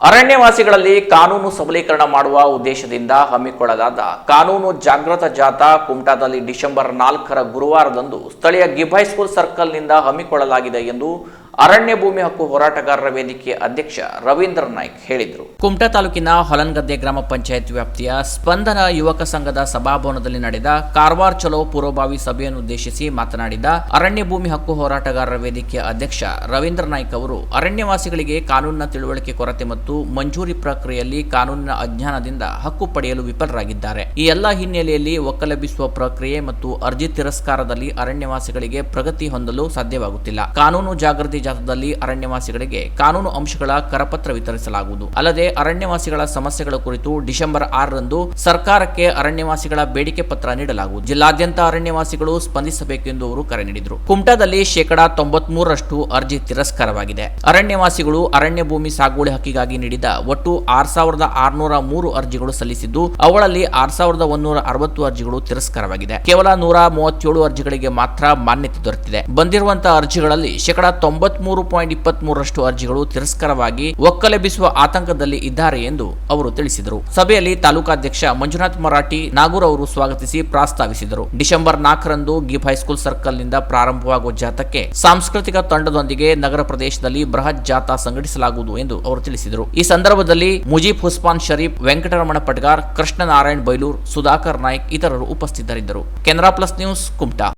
ಅರಣ್ಯವಾಸಿಗಳಲ್ಲಿ ಕಾನೂನು ಸಬಲೀಕರಣ ಮಾಡುವ ಉದ್ದೇಶದಿಂದ ಹಮ್ಮಿಕೊಳ್ಳಲಾದ ಕಾನೂನು ಜಾಗೃತ ಜಾಥಾ ಕುಮಟಾದಲ್ಲಿ ಡಿಸೆಂಬರ್ ನಾಲ್ಕರ ಗುರುವಾರದಂದು ಸ್ಥಳೀಯ ಗಿಬ್ ಹೈಸ್ಕೂಲ್ ಸರ್ಕಲ್ನಿಂದ ಹಮ್ಮಿಕೊಳ್ಳಲಾಗಿದೆ ಎಂದು ಅರಣ್ಯ ಭೂಮಿ ಹಕ್ಕು ಹೋರಾಟಗಾರರ ವೇದಿಕೆ ಅಧ್ಯಕ್ಷ ರವೀಂದ್ರ ನಾಯ್ಕ್ ಹೇಳಿದರು. ಕುಮಟಾ ತಾಲೂಕಿನ ಹೊಲನ್ಗದ್ದೆ ಗ್ರಾಮ ಪಂಚಾಯತ್ ವ್ಯಾಪ್ತಿಯ ಸ್ಪಂದನ ಯುವಕ ಸಂಘದ ಸಭಾಭವನದಲ್ಲಿ ನಡೆದ ಕಾರವಾರ ಚಲೋ ಪೂರ್ವಭಾವಿ ಸಭೆಯನ್ನು ಉದ್ದೇಶಿಸಿ ಮಾತನಾಡಿದ ಅರಣ್ಯ ಭೂಮಿ ಹಕ್ಕು ಹೋರಾಟಗಾರರ ವೇದಿಕೆಯ ಅಧ್ಯಕ್ಷ ರವೀಂದ್ರ ನಾಯ್ಕ್ ಅವರು, ಅರಣ್ಯವಾಸಿಗಳಿಗೆ ಕಾನೂನಿನ ತಿಳುವಳಿಕೆ ಕೊರತೆ ಮತ್ತು ಮಂಜೂರಿ ಪ್ರಕ್ರಿಯೆಯಲ್ಲಿ ಕಾನೂನಿನ ಅಜ್ಞಾನದಿಂದ ಹಕ್ಕು ಪಡೆಯಲು ವಿಫಲರಾಗಿದ್ದಾರೆ. ಈ ಎಲ್ಲ ಹಿನ್ನೆಲೆಯಲ್ಲಿ ಒಕ್ಕಲೆಬ್ಬಿಸುವ ಪ್ರಕ್ರಿಯೆ ಮತ್ತು ಅರ್ಜಿ ತಿರಸ್ಕಾರದಲ್ಲಿ ಅರಣ್ಯವಾಸಿಗಳಿಗೆ ಪ್ರಗತಿ ಹೊಂದಲು ಸಾಧ್ಯವಾಗುತ್ತಿಲ್ಲ. ಕಾನೂನು ಜಾಗೃತಿ ಜಾಥಾದಲ್ಲಿ ಅರಣ್ಯವಾಸಿಗಳಿಗೆ ಕಾನೂನು ಅಂಶಗಳ ಕರಪತ್ರ ವಿತರಿಸಲಾಗುವುದು. ಅಲ್ಲದೆ ಅರಣ್ಯವಾಸಿಗಳ ಸಮಸ್ಯೆಗಳ ಕುರಿತು ಡಿಸೆಂಬರ್ ಆರರಂದು ಸರ್ಕಾರಕ್ಕೆ ಅರಣ್ಯವಾಸಿಗಳ ಬೇಡಿಕೆ ಪತ್ರ ನೀಡಲಾಗುವುದು. ಜಿಲ್ಲಾದ್ಯಂತ ಅರಣ್ಯವಾಸಿಗಳು ಸ್ಪಂದಿಸಬೇಕೆಂದು ಅವರು ಕರೆ ನೀಡಿದರು. ಕುಮಟಾದಲ್ಲಿ ಶೇಕಡಾ ತೊಂಬತ್ಮೂರರಷ್ಟು ಅರ್ಜಿ ತಿರಸ್ಕಾರವಾಗಿದೆ. ಅರಣ್ಯವಾಸಿಗಳು ಅರಣ್ಯ ಭೂಮಿ ಸಾಗುವಳಿ ಹಕ್ಕಿಗಾಗಿ ನೀಡಿದ ಒಟ್ಟು ಆರ್ ಸಾವಿರದ ಆರುನೂರ ಮೂರು ಅರ್ಜಿಗಳು ಸಲ್ಲಿಸಿದ್ದು, ಅವುಗಳಲ್ಲಿ ಆರ್ ಸಾವಿರದ ಒಂದೂರ ಅರವತ್ತು ಅರ್ಜಿಗಳು ತಿರಸ್ಕಾರವಾಗಿದೆ. ಕೇವಲ ನೂರ ಮೂವತ್ತೇಳು ಅರ್ಜಿಗಳಿಗೆ ಮಾತ್ರ ಮಾನ್ಯತೆ ದೊರೆತಿದೆ. ಬಂದಿರುವಂತಹ ಅರ್ಜಿಗಳಲ್ಲಿ ಶೇಕಡಾ ತೊಂಬತ್ಮೂರು ಪಾಯಿಂಟ್ ಇಪ್ಪತ್ಮೂರಷ್ಟು ಅರ್ಜಿಗಳು ತಿರಸ್ಕಾರವಾಗಿ ಒಕ್ಕಲೆಬ್ಬಿಸುವ ಆತಂಕದಲ್ಲಿ ಇದ್ದಾರೆ ಎಂದು ಅವರು ತಿಳಿಸಿದರು. ಸಭೆಯಲ್ಲಿ ತಾಲೂಕಾಧ್ಯಕ್ಷ ಮಂಜುನಾಥ್ ಮರಾಠಿ, ನಾಗೂರ್ ಅವರು ಸ್ವಾಗತಿಸಿ ಪ್ರಸ್ತಾವಿಸಿದರು. ಡಿಸೆಂಬರ್ ನಾಲ್ಕರಂದು ಗಿಫ್ ಹೈಸ್ಕೂಲ್ ಸರ್ಕಲ್ನಿಂದ ಪ್ರಾರಂಭವಾಗುವ ಜಾಥಾಕ್ಕೆ ಸಾಂಸ್ಕೃತಿಕ ತಂಡದೊಂದಿಗೆ ನಗರ ಪ್ರದೇಶದಲ್ಲಿ ಬೃಹತ್ ಜಾಥಾ ಸಂಘಟಿಸಲಾಗುವುದು ಎಂದು ಅವರು ತಿಳಿಸಿದರು. ಈ ಸಂದರ್ಭದಲ್ಲಿ ಮುಜೀಬ್ ಹುಸ್ಮಾನ್ ಶರೀಫ್, ವೆಂಕಟರಮಣ ಪಟ್ಗಾರ್, ಕೃಷ್ಣನಾರಾಯಣ್ ಬೈಲೂರ್, ಸುಧಾಕರ್ ನಾಯ್ಕ್ ಇತರರು ಉಪಸ್ಥಿತರಿದ್ದರು. Canara plus news, Kumta.